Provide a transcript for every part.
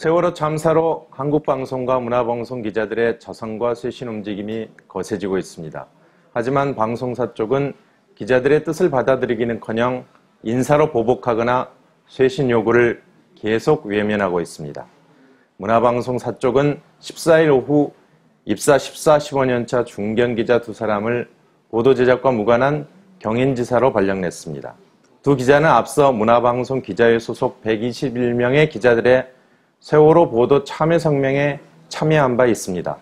세월호 참사로 한국 방송과 문화방송 기자들의 자성과 쇄신 움직임이 거세지고 있습니다. 하지만 방송사 쪽은 기자들의 뜻을 받아들이기는커녕 인사로 보복하거나 쇄신 요구를 계속 외면하고 있습니다. 문화방송사 쪽은 14일 오후 입사 14, 15년차 중견 기자 두 사람을 보도 제작과 무관한 경인지사로 발령냈습니다. 두 기자는 앞서 문화방송 기자회 소속 121명의 기자들의 세월호 보도 참여 성명에 참여한 바 있습니다.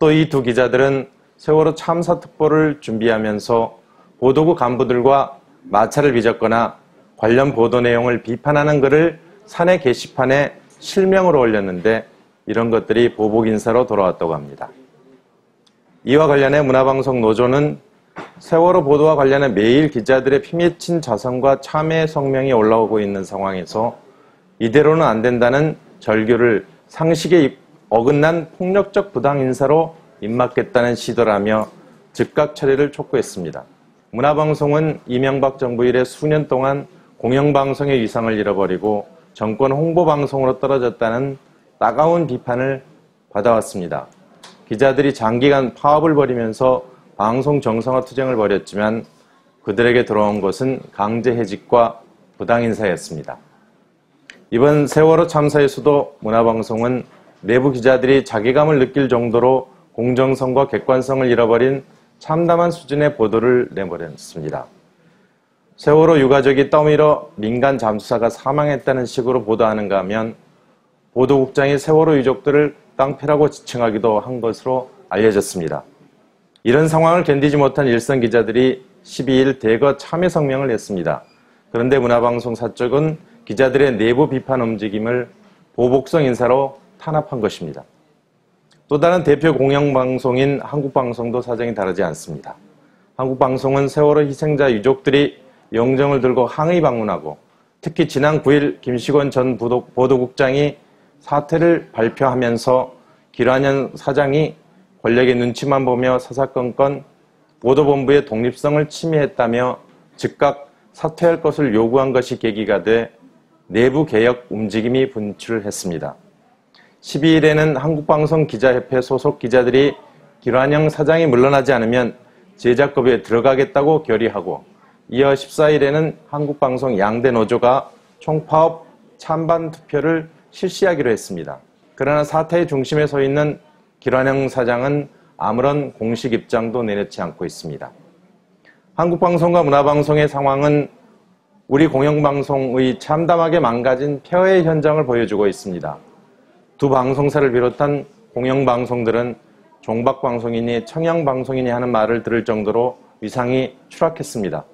또 이 두 기자들은 세월호 참사 특보를 준비하면서 보도국 간부들과 마찰을 빚었거나 관련 보도 내용을 비판하는 글을 사내 게시판에 실명으로 올렸는데 이런 것들이 보복 인사로 돌아왔다고 합니다. 이와 관련해 문화방송 노조는 세월호 보도와 관련해 매일 기자들의 피맺힌 자성과 참회 성명이 올라오고 있는 상황에서 이대로는 안 된다는 절규를 상식에 어긋난 폭력적 부당 인사로 입맞겠다는 시도라며 즉각 처리를 촉구했습니다. 문화방송은 이명박 정부 이래 수년 동안 공영방송의 위상을 잃어버리고 정권 홍보방송으로 떨어졌다는 따가운 비판을 받아왔습니다. 기자들이 장기간 파업을 벌이면서 방송 정상화 투쟁을 벌였지만 그들에게 돌아온 것은 강제해직과 부당인사였습니다. 이번 세월호 참사에서도 문화방송은 내부 기자들이 자괴감을 느낄 정도로 공정성과 객관성을 잃어버린 참담한 수준의 보도를 내버렸습니다. 세월호 유가족이 떠밀어 민간 잠수사가 사망했다는 식으로 보도하는가 하면 보도국장이 세월호 유족들을 깡패라고 지칭하기도 한 것으로 알려졌습니다. 이런 상황을 견디지 못한 일선 기자들이 12일 대거 참여 성명을 냈습니다. 그런데 문화방송사 쪽은 기자들의 내부 비판 움직임을 보복성 인사로 탄압한 것입니다. 또 다른 대표 공영방송인 한국방송도 사정이 다르지 않습니다. 한국방송은 세월호 희생자 유족들이 영정을 들고 항의 방문하고 특히 지난 9일 김시권 전 보도국장이 사퇴를 발표하면서 기란현 사장이 권력의 눈치만 보며 사사건건 보도본부의 독립성을 침해했다며 즉각 사퇴할 것을 요구한 것이 계기가 돼 내부 개혁 움직임이 분출했습니다. 12일에는 한국방송 기자협회 소속 기자들이 기란영 사장이 물러나지 않으면 제작급에 들어가겠다고 결의하고 이어 14일에는 한국방송 양대 노조가 총파업 찬반 투표를 실시하기로 했습니다. 그러나 사태의 중심에 서 있는 기란영 사장은 아무런 공식 입장도 내놓지 않고 있습니다. 한국방송과 문화방송의 상황은 우리 공영방송의 참담하게 망가진 폐허의 현장을 보여주고 있습니다. 두 방송사를 비롯한 공영방송들은 종박방송이니 청양방송이니 하는 말을 들을 정도로 위상이 추락했습니다.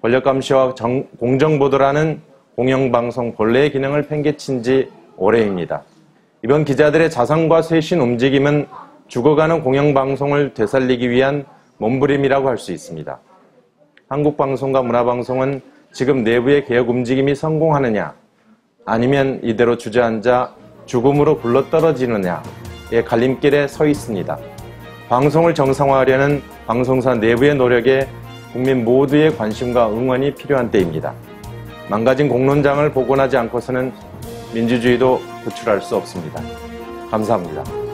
권력감시와 정, 공정보도라는 공영방송 본래의 기능을 팽개친 지 오래입니다. 이번 기자들의 자성과 쇄신 움직임은 죽어가는 공영방송을 되살리기 위한 몸부림이라고 할 수 있습니다. 한국방송과 문화방송은 지금 내부의 개혁 움직임이 성공하느냐, 아니면 이대로 주저앉아 죽음으로 굴러떨어지느냐의 갈림길에 서 있습니다. 방송을 정상화하려는 방송사 내부의 노력에 국민 모두의 관심과 응원이 필요한 때입니다. 망가진 공론장을 복원하지 않고서는 민주주의도 구출할 수 없습니다. 감사합니다.